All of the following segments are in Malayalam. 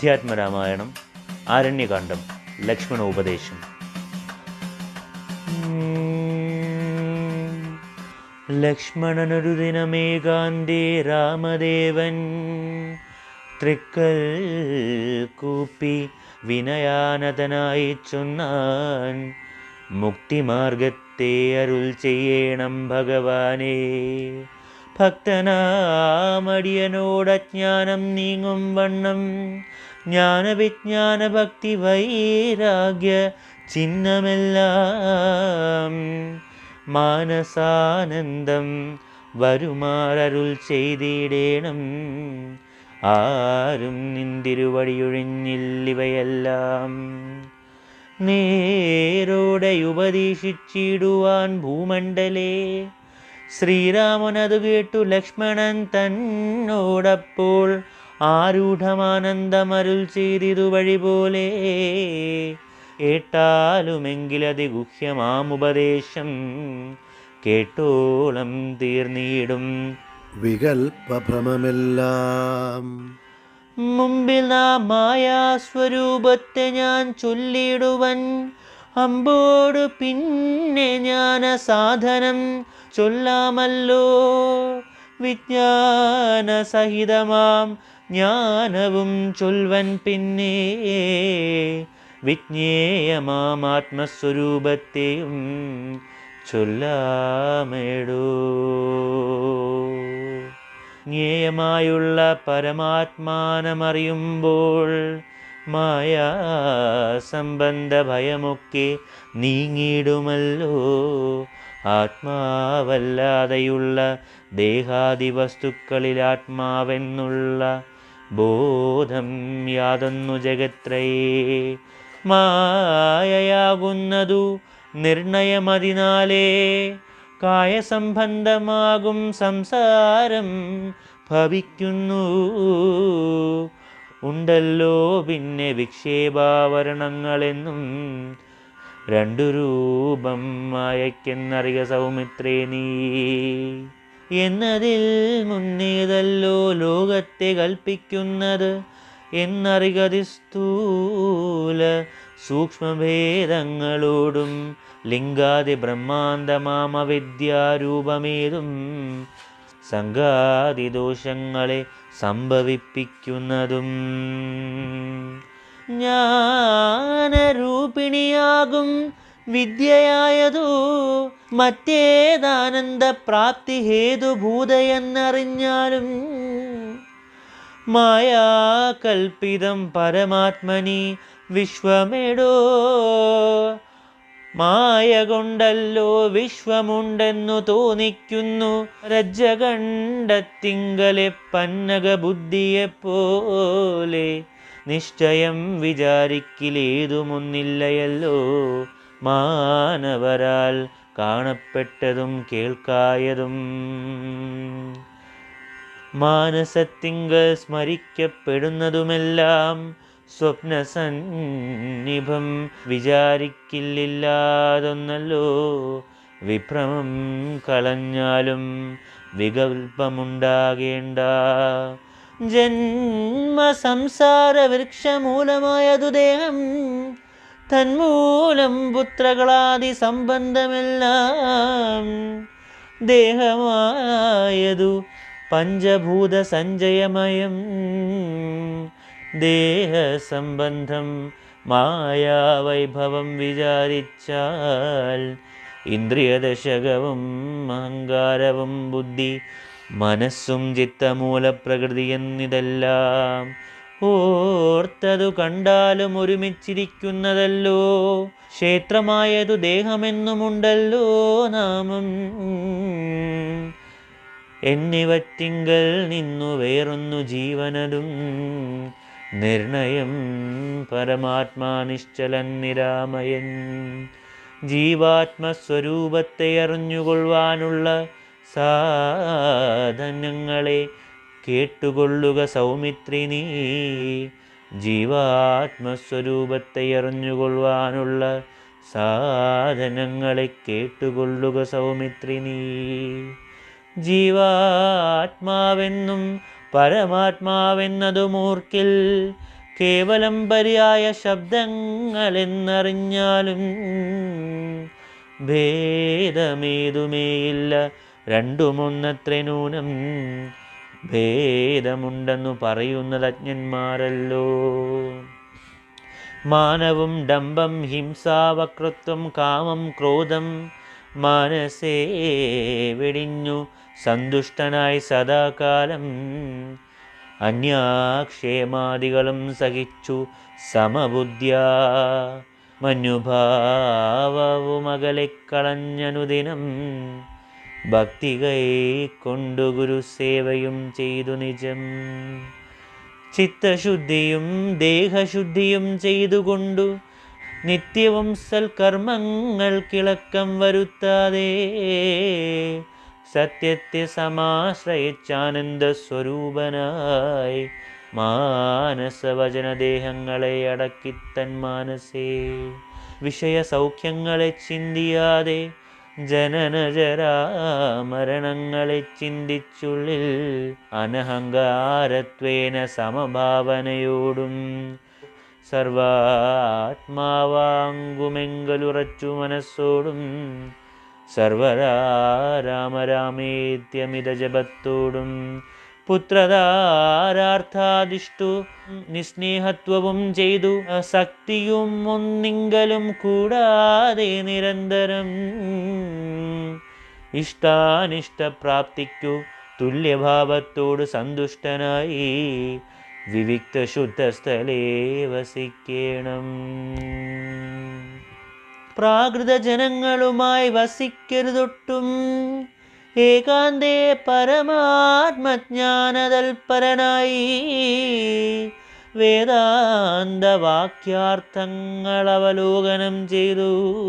അധ്യാത്മരാമായണം ആരണ്യകാന്ഡം ലക്ഷ്മണ ഉപദേശം ലക്ഷ്മണനൊരു ദിനമേകാന്തേ രാമദേവൻ തൃക്കൽ കൂപ്പി വിനയാനതനായി ചൊന്നാൻ മുക്തിമാർഗത്തെ അരുൾ ചെയ്യണം ഭഗവാനേ. ഭക്തനാമടിയനോടജ്ഞാനം നീങ്ങും വണ്ണം. ജ്ഞാനവിജ്ഞാന ഭക്തി വൈരാഗ്യ ചിഹ്നമെല്ലാം. മാനസാനന്ദം വരുമാറരുൾ ചെയ്തിടേണം. ആരും നിന്തിരുവടിയൊഴിഞ്ഞില്ലിവയെല്ലാം. നേരോടെ ഉപദേശിച്ചിടുവാൻ ഭൂമണ്ഡലേ ശ്രീരാമനതു കേട്ടു ലക്ഷ്മണൻ തന്നോടപ്പോൾ ആരൂഢമാനന്ദമരുൾ ചെയ്തിതു വഴി പോലെ. കേട്ടാലുമെങ്കിലതി ഗുഹ്യമാമുപദേശം കേട്ടോളം തീർന്നിടും. വികൽപഭ്രമമെല്ലാം. മുമ്പിൽ നാ മായാസ്വരൂപത്തെ ഞാൻ ചൊല്ലിടുവൻ. അമ്പോട് പിന്നെ ഞാൻ സാധനം ചൊല്ലാമല്ലോ. വിജ്ഞാന സഹിതമാം ജ്ഞാനവും ചൊൽവൻ പിന്നെ. വിജ്ഞേയമാം ആത്മസ്വരൂപത്തെയും ചൊല്ലാമേടോ. ജ്ഞേയമായുള്ള പരമാത്മാനമറിയുമ്പോൾ മായ സംബന്ധ ഭയമൊക്കെ നീങ്ങിടുമല്ലോ. ആത്മാവല്ലാതെയുള്ള ദേഹാദി വസ്തുക്കളിൽ ആത്മാവെന്നുള്ള ബോധം യാതൊന്നു ജഗത്രയേ മായയാകുന്നതു നിർണയമതിനാലേ. കായസംബന്ധമാകും സംസാരം ഭവിക്കുന്നു. ഉണ്ടല്ലോ പിന്നെ വിക്ഷേപാവരണങ്ങളെന്നും രണ്ടു രൂപം അയക്കെന്നറിയ സൗമിത്രേ നീ. എന്നതിൽ മുന്നേതല്ലോ ലോകത്തെ കൽപ്പിക്കുന്നത് എന്നറികതി സ്ഥൂല സൂക്ഷ്മഭേദങ്ങളോടും ലിംഗാതി ബ്രഹ്മാന്തമാമവിദ്യാരൂപമേതും സംഘാതിദോഷങ്ങളെ സംഭവിപ്പിക്കുന്നതും. ജ്ഞാനരൂപിണിയാകും വിദ്യയായതു മറ്റേതാനന്ദ പ്രാപ്തി ഹേതുഭൂതയെന്നറിഞ്ഞാലും മായാകൽപ്പിതം പരമാത്മനി വിശ്വമെടോ. മായ കൊണ്ടല്ലോ വിശ്വമുണ്ടെന്നു തോന്നിക്കുന്നു രജ്ജകണ്ഠത്തിങ്കലെ പന്നക ബുദ്ധിയെപ്പോലെ നിശ്ചയം വിചാരിക്കിലേതുമൊന്നില്ലയല്ലോ മാനവരാൽ കാണപ്പെട്ടതും കേൾക്കായതും. മാനസത്തിങ്കൽ സ്മരിക്കപ്പെടുന്നതുമെല്ലാം സ്വപ്നസന്നിഭം വിചാരിക്കില്ലാതൊന്നല്ലോ വിഭ്രമം കളഞ്ഞാലും വികൽപ്പമുണ്ടാകേണ്ട ജന്മ സംസാര വൃക്ഷമൂലമായതു ദേഹം തന്മൂലം പുത്രകളാദി സംബന്ധമെല്ലാം ദേഹമായതു പഞ്ചഭൂത സഞ്ചയമയം ദേഹസംബന്ധം മായാവൈഭവം വിചാരിച്ചാൽ ഇന്ദ്രിയദശകവും അഹങ്കാരവും ബുദ്ധി മനസ്സും ചിത്തമൂലപ്രകൃതി എന്നിതെല്ലാം ഓർത്തതു കണ്ടാലും ഒരുമിച്ചിരിക്കുന്നതല്ലോ. ക്ഷേത്രമായതു ദേഹമെന്നുമുണ്ടല്ലോ നാമം. എന്നിവറ്റിങ്കൽ നിന്നു വേറൊന്നു ജീവനതും നിർണയം പരമാത്മാ നിശ്ചലൻ നിരാമയൻ. ജീവാത്മസ്വരൂപത്തെ അറിഞ്ഞുകൊള്ളുവാനുള്ള സാധനങ്ങളെ കേട്ടുകൊള്ളുക സൗമിത്രി നീ. ജീവാത്മസ്വരൂപത്തെ അറിഞ്ഞുകൊള്ളുവാനുള്ള സാധനങ്ങളെ കേട്ടുകൊള്ളുക സൗമിത്രി നീ. ജീവാത്മാവെന്നും പരമാത്മാവെന്നതു മൂർക്കിൽ കേവലം പര്യായ ശബ്ദങ്ങളെന്നറിഞ്ഞാലും ഭേദമേതുമേയില്ല രണ്ടുമൊന്നത്ര നൂനം ഭേദമുണ്ടെന്നു പറയുന്നത് അജ്ഞന്മാരല്ലോ മാനവും ഡംബം ഹിംസാവക്രത്വം കാമം ക്രോധം മനസ്സേ വെടിഞ്ഞു. സന്തുഷ്ടനായി സദാകാലം അന്യാക്ഷേമാദികളും സഹിച്ചു. സമബുദ്ധ്യ മഞ്ഞുഭാവവുമകലെക്കളഞ്ഞനുദിനം ഭക്തി കൊണ്ടു ഗുരു സേവയും ചെയ്തു നിജം. ചിത്തശുദ്ധിയും ദേഹശുദ്ധിയും ചെയ്തുകൊണ്ടു നിത്യവും സൽക്കർമ്മങ്ങൾക്കിളക്കം വരുത്താതെ സത്യത്തെ സമാശ്രയിച്ചാനന്ദ സ്വരൂപനായി മാനസവചനദേഹങ്ങളെ അടക്കിത്തൻ മാനസേ. വിഷയ സൗഖ്യങ്ങളെ ചിന്തിയാതെ ജനനജരാമരണങ്ങളെ ചിന്തിച്ചുള്ളിൽ അനഹങ്കാരത്വേന സമഭാവനയോടും സർവാത്മാവാങ്കുമെങ്കലുറച്ചു മനസ്സോടും സർവരാ രാമരാമേത്യമിത ജപത്തോടും പുത്രധാരാർത്ഥാദിഷ്ടു നിസ്നേഹത്വവും ചെയ്തു. ശക്തിയും ഒന്നിങ്കലും കൂടാതെ നിരന്തരം ഇഷ്ടാനിഷ്ടപ്രാപ്തിക്കു തുല്യഭാവത്തോട് സന്തുഷ്ടനായി വിവിക്ത ശുദ്ധസ്ഥലേ വസിക്കണം. പ്രാകൃത ജനങ്ങളുമായി വസിക്കരുതൊട്ടും ഏകാന്തേ പരമാത്മജ്ഞാനതൽപരനായി. വേദാന്തവാക്യാർത്ഥങ്ങൾ അവലോകനം ചെയ്തു.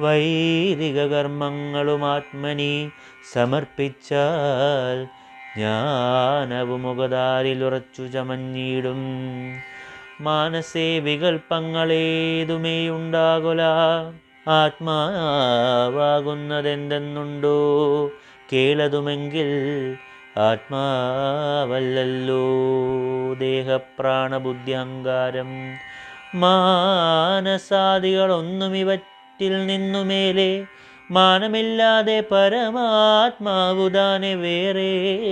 വൈദിക കർമ്മങ്ങളും ആത്മനി സമർപ്പിച്ചാൽ ജ്ഞാനവുമുഖതാരിലുറച്ചു ചമഞ്ഞിടും. മാനസേ വികൽപ്പങ്ങളേതുമേ ഉണ്ടാകുല ആത്മാവാകുന്നതെന്തെന്നുണ്ടോ? കേളതുമെങ്കിൽ ആത്മാവല്ലല്ലോ. ദേഹപ്രാണബുദ്ധി അഹങ്കാരം മാനസാദികളൊന്നും ഇവറ്റിൽ നിന്നുമേലെ മാനമില്ലാതെ പരമാത്മാവുതാനെ വേറെ.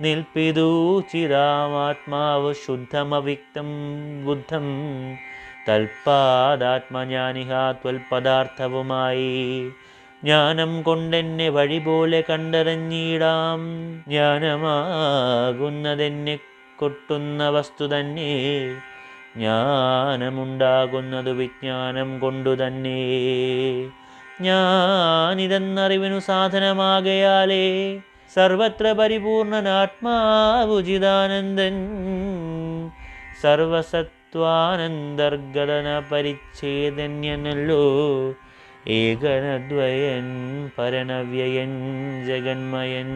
നിൽപ്പിതൂ ചിരാമാത്മാവ് ശുദ്ധമവിക്തം ബുദ്ധം തൽപാദാത്മജ്ഞാനിഹ ത്വൽപദാർത്ഥവുമായി. ജ്ഞാനം കൊണ്ടെന്നെ വഴി പോലെ കണ്ടറിഞ്ഞിടാം. ജ്ഞാനമാകുന്നതെന്നെ കൊട്ടുന്ന വസ്തു തന്നെ. ജ്ഞാനമുണ്ടാകുന്നത് വിജ്ഞാനം കൊണ്ടു തന്നെ. ഞാനിതെന്നറിവിനു സാധനമാകയാലേ സർവത്ര പരിപൂർണനാത്മാവുചിതാനന്ദൻ സർവസത്വാനന്തർഗതന പരിച്ഛേദന്യനല്ലോ ഏകനദ്വയൻ പരണവ്യയൻ ജഗന്മയൻ.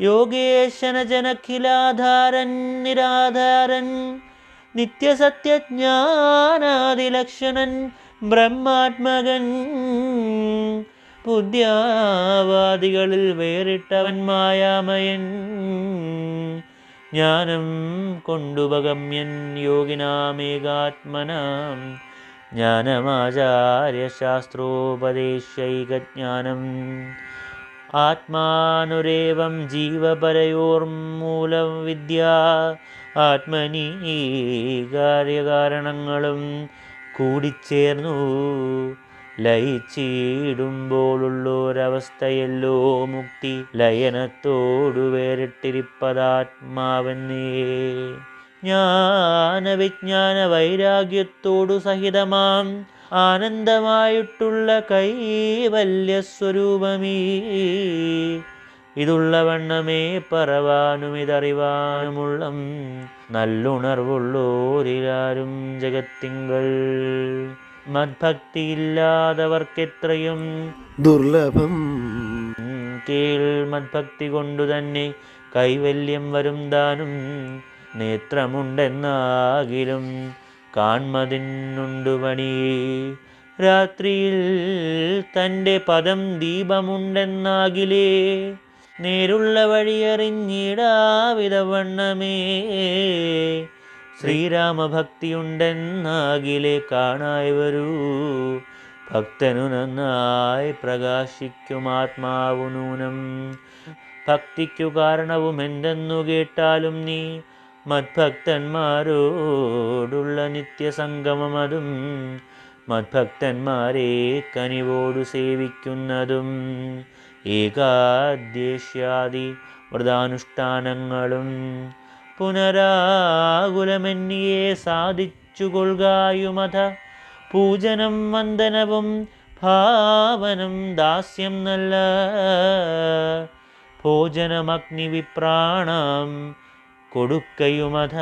യോഗേശന ജനഖിലാധാരൻ നിരാധാരൻ. നിത്യസത്യജ്ഞാനാദിലക്ഷണൻ ബ്രഹ്മാത്മകൻ. ബുദ്ധ്യാവാദികളിൽ വേറിട്ടവൻ മായാമയൻ. ജ്ഞാനം കൊണ്ടുപഗമ്യൻ യോഗിനാമേകാത്മനാം. ജ്ഞാനമാചാര്യശാസ്ത്രോപദേശൈകജ്ഞാനം. ആത്മാനുരേവം ജീവപരയോർമൂലം വിദ്യ ആത്മനീ കാര്യകാരണങ്ങളും കൂടിച്ചേർന്നു. ലയിച്ചിടുമ്പോഴുള്ളൊരവസ്ഥയല്ലോ മുക്തി. ലയനത്തോടു വേറിട്ടിരിപ്പതാത്മാവെന്നേ. ജ്ഞാനവിജ്ഞാന വൈരാഗ്യത്തോടു സഹിതമാം. ആനന്ദമായിട്ടുള്ള കൈവല്യസ്വരൂപമീ. ഇതുള്ള വണ്ണമേ പറവാനും ഇതറിവാനുമുള്ള നല്ലുണർവുള്ളോരിലാരും ജഗത്തിങ്കൾ. മദ്ഭക്തിയില്ലാതവർക്കെത്രയും ദുർലഭം. കീൾ മദ്ഭക്തി കൊണ്ടു തന്നെ കൈവല്യം വരും താനും നേത്രമുണ്ടെന്നാകിലും കാൺമതിനുണ്ടു പണി. രാത്രിയിൽ തന്റെ പദം ദീപമുണ്ടെന്നാകിലേ നേരുള്ള വഴിയറിഞ്ഞിടാവിധവണ്ണമേ ശ്രീരാമഭക്തിയുണ്ടെന്നാകിലെ കാണായി വരൂ. ഭക്തനു നന്നായി പ്രകാശിക്കും ആത്മാവു നൂനം. ഭക്തിക്കു കാരണവും എന്തെന്നു കേട്ടാലും നീ മദ്ഭക്തന്മാരോടുള്ള നിത്യസംഗമമതും മദ്ഭക്തന്മാരെ കനിവോടു സേവിക്കുന്നതും ഏകാദ്യേഷ്യാദി വ്രതാനുഷ്ഠാനങ്ങളും പുനരാകുലമെന്നിയെ സാധിച്ചു കൊള്ളുകയുമത പൂജനം വന്ദനവും ഭാവനം ദാസ്യം നല്ല. ഭോജനമഗ്നിവിപ്രാണം കൊടുക്കയുമത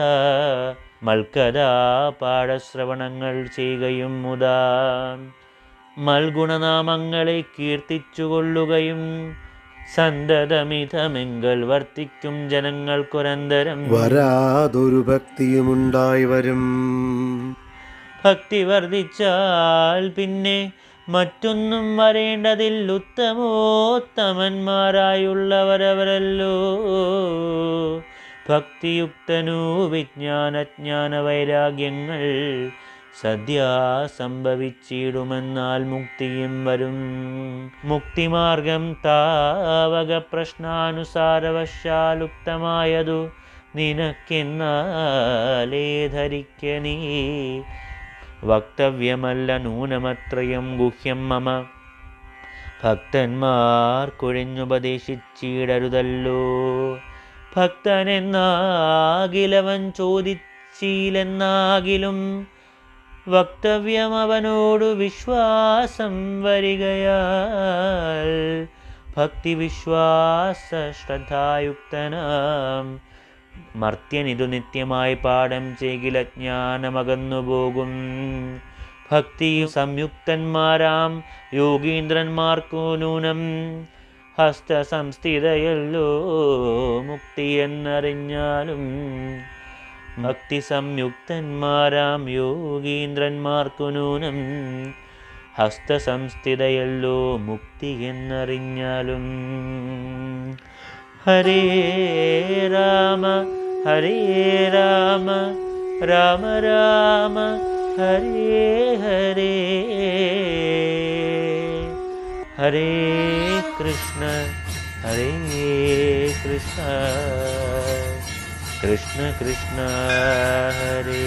മൽക്കഥാ പാഠശ്രവണങ്ങൾ ചെയ്യുകയും മുതാ മൽഗുണനാമങ്ങളെ കീർത്തിച്ചുകൊള്ളുകയും സന്തതമിതമെങ്കൽ വർത്തിക്കും ജനങ്ങൾക്കൊരന്തരം. വരാതൊരു ഭക്തിയുമുണ്ടായി വരും. ഭക്തി വർദ്ധിച്ചാൽ പിന്നെ മറ്റൊന്നും വരേണ്ടതിൽ ഉത്തമോത്തമന്മാരായുള്ളവരവരല്ലോ. ഭക്തിയുക്തനു വിജ്ഞാനജ്ഞാന വൈരാഗ്യങ്ങൾ സദ്യ സംഭവിച്ചിടുമെന്നാൽ മുക്തിയും വരും. മുക്തിമാർഗം താവക പ്രശ്നാനുസാരവശാലുക്തമായതു നിനക്കെന്നാലേ ധരിക്ക നീ വക്തവ്യമല്ല നൂനമത്രയും ഗുഹ്യം മമ. ഭക്തന്മാർ കുഴഞ്ഞുപദേശിച്ചിടരുതല്ലോ ഭക്തനെന്നാകിലവൻ ചോദിച്ചില്ലെന്നാകിലും വക്തവ്യം അവനോടു വിശ്വാസം വരികയാൽ ഭക്തി വിശ്വാസ ശ്രദ്ധായുക്തനാം മർത്യനിതു നിത്യമായി പാഠം ചെയ്കില ജ്ഞാനമകന്നു പോകും ഭക്തി സംയുക്തന്മാരാം യോഗീന്ദ്രന്മാർക്കു നൂനം. ഹസ്തസംസ്ഥിതയല്ലോ മുക്തി എന്നറിഞ്ഞാലും ഭക്തി സംയുക്തന്മാരാം യോഗീന്ദ്രന്മാർക്കു നൂനം ഹസ്തസംസ്ഥിതയല്ലോ മുക്തി എന്നറിഞ്ഞാലും ഹരേ രാമ ഹരേ രാമ രാമ രാമ ഹരേ ഹരേ. ഹരേ കൃഷ്ണ ഹരേ കൃഷ്ണ. കൃഷ്ണ കൃഷ്ണ ഹരേ